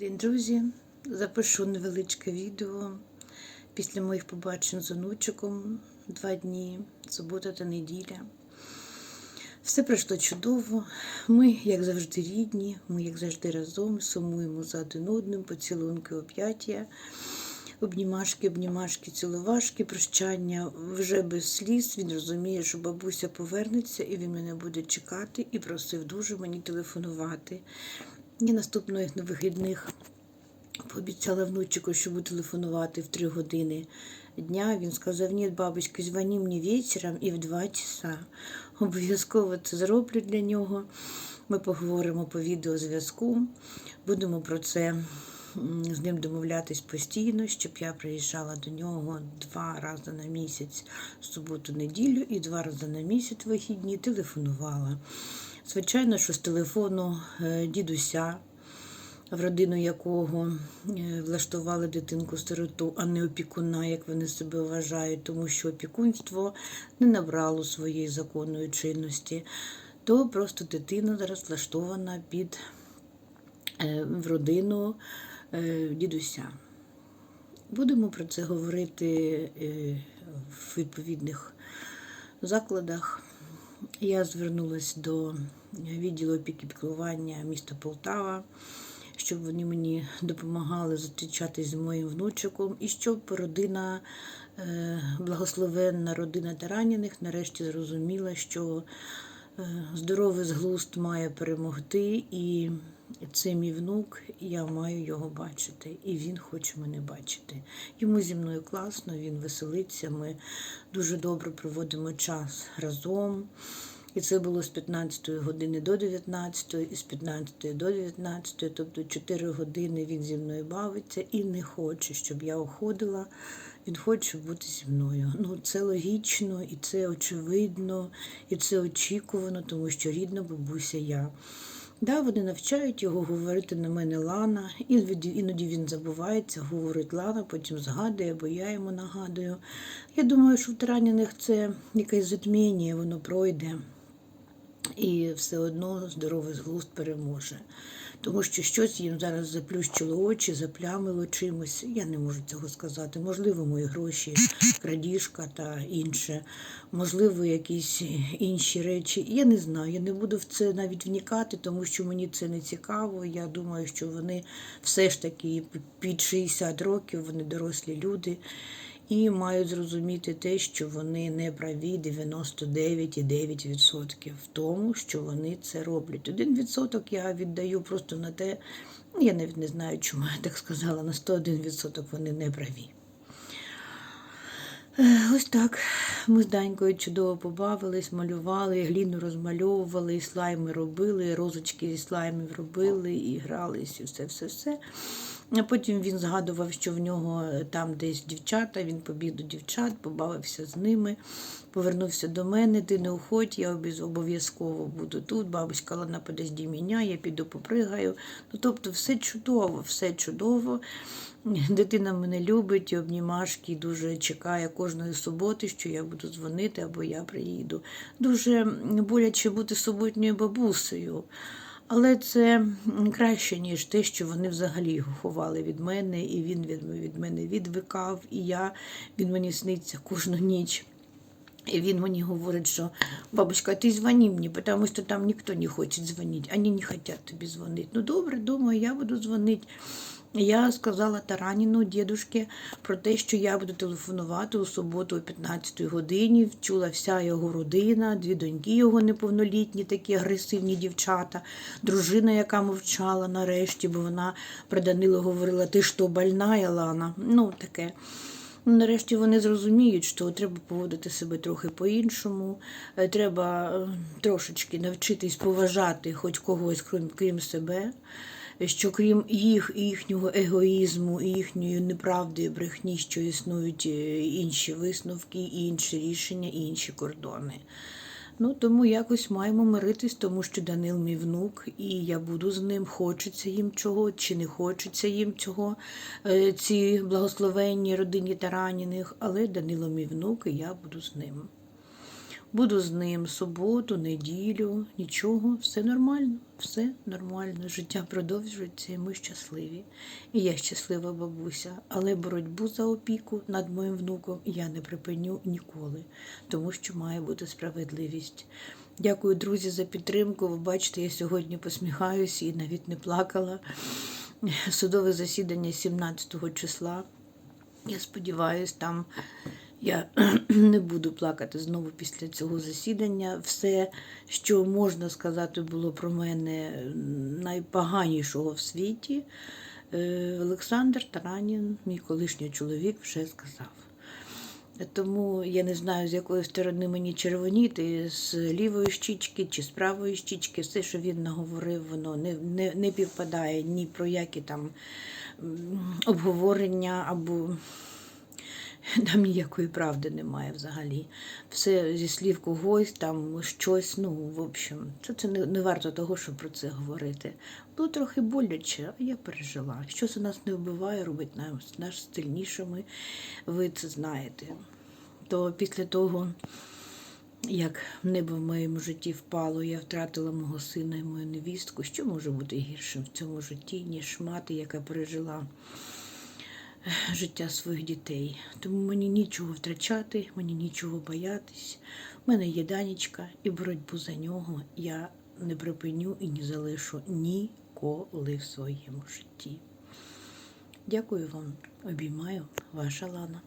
День, друзі, запишу невеличке відео після моїх побачень з онучиком два дні, субота та неділя. Все пройшло чудово. Ми, як завжди, рідні, ми, як завжди, разом сумуємо за один одним, поцілунки, об'яття, обнімашки, обнімашки, цілувашки, прощання вже без сліз. Він розуміє, що бабуся повернеться і він мене буде чекати і просив дуже мені телефонувати. І наступних вихідних пообіцяла внучику, що буду телефонувати в 3 години дня. Він сказав, ні, бабочка, дзвони мені вечором і в 2 часа. Обов'язково це зроблю для нього. Ми поговоримо по відеозв'язку. Будемо про це з ним домовлятись постійно, щоб я приїжджала до нього два рази на місяць суботу-неділю і два рази на місяць вихідні телефонувала. Звичайно, що з телефону е, дідуся, в родину якого е, влаштували дитинку сироту, а не опікуна, як вони себе вважають, тому що опікунство не набрало своєї законної чинності, то просто дитина зараз влаштована під е, в родину дідуся. Будемо про це говорити в відповідних закладах. Я звернулася до відділу опіки піклування міста Полтава, щоб вони мені допомагали зустрічатись з моїм внучиком, і щоб родина, е, благословенна родина Тараніних нарешті зрозуміла, що е, здоровий зглузд має перемогти, і це мій внук, я маю його бачити, і він хоче мене бачити. Йому зі мною класно, він веселиться. Ми дуже добре проводимо час разом. І це було з 15 години до 19, і з 15 до 19, тобто 4 години він зі мною бавиться і не хоче, щоб я уходила. Він хоче бути зі мною. Ну, це логічно, і це очевидно, і це очікувано, тому що рідна бабуся я. Да, вони навчають його говорити на мене Лана, іноді, іноді він забувається, говорить Лана, потім згадує, бо я йому нагадую. Я думаю, що в тараняних це якесь затміння, воно пройде. І все одно здоровий глузд переможе. Тому що щось їм зараз заплющило очі, заплямило чимось. Я не можу цього сказати. Можливо, мої гроші, крадіжка та інше, можливо, якісь інші речі. Я не знаю. Я не буду в це навіть вникати, тому що мені це не цікаво. Я думаю, що вони все ж таки під 60 років, вони дорослі люди. І мають зрозуміти те, що вони не праві 99,9% в тому, що вони це роблять. Один відсоток я віддаю просто на те, ну, я навіть не знаю, чому я так сказала, на 101% вони не праві. Е, Ось так. Ми з Данькою чудово побавились, малювали, гліну розмальовували, і слайми робили, розочки зі слаймів робили, і грались, і все-все-все. А потім він згадував, що в нього там десь дівчата, він побіг до дівчат, побавився з ними, повернувся до мене, ти не уходь, я обов'язково буду тут. Бабуська Лана подожди мене, я піду попригаю. Ну, тобто все чудово, все чудово. Дитина мене любить, і обнімашки, дуже чекає кожної суботи, що я буду дзвонити або я приїду. Дуже боляче бути суботньою бабусею. Але це краще, ніж те, що вони взагалі його ховали від мене, і він від, мене відвикав, і я він мені сниться кожну ніч. И він мені говорить, що бабушка, ти дзвони мені, тому що там ніхто не хоче дзвонити, вони не хочуть тобі дзвонити. Ну добре, думаю, я буду дзвонити. Я сказала Тараніну, дідушки, про те, що я буду телефонувати у суботу о 15 годині. Вчула вся його родина, дві доньки його неповнолітні, такі агресивні дівчата, дружина, яка мовчала нарешті, бо вона при Данилу говорила, ти що, больна, Лана? Ну, таке. Ну, Нарешті вони зрозуміють, що треба поводити себе трохи по-іншому. Е, Треба е, трошечки навчитись поважати хоч когось, крім, крім себе. Що крім їх, і їхнього егоїзму, і їхньої неправди, і брехні, що існують е, інші висновки, інші рішення, і інші кордони. Ну, тому якось маємо миритись, тому що Данил мій внук, і я буду з ним, хочеться їм чого, чи не хочеться їм цього, е, ці благословенні родині Тараніних, але Данило мій внук, і я буду з ним. Буду з ним суботу, неділю, нічого, все нормально, все нормально. Життя продовжується, і ми щасливі. І я щаслива бабуся, але боротьбу за опіку над моїм внуком я не припиню ніколи, тому що має бути справедливість. Дякую, друзі, за підтримку. Ви бачите, я сьогодні посміхаюся і навіть не плакала. Судове засідання 17 числа. Я сподіваюся, там я не буду плакати знову після цього засідання. Все, що можна сказати, було про мене найпоганішого в світі. Е, Олександр Таранін, мій колишній чоловік, вже сказав. Тому я не знаю, з якої сторони мені червоніти, з лівої щічки чи з правої щічки. Все, що він наговорив, воно не, не, не півпадає ні про які там обговорення або там ніякої правди немає взагалі. Все зі слів когось, там щось, ну, в общем, це, це не, не варто того, щоб про це говорити. Було трохи боляче, а я пережила. Що це нас не вбиває, робить нас, нас сильнішими, ви це знаєте. То після того, як небо в моєму житті впало, я втратила мого сина і мою невістку, що може бути гіршим в цьому житті, ніж мати, яка пережила життя своїх дітей. Тому мені нічого втрачати, мені нічого боятись. У мене є данічка, і боротьбу за нього я не припиню і не залишу ніколи в своєму житті. Дякую вам, обіймаю, ваша Лана.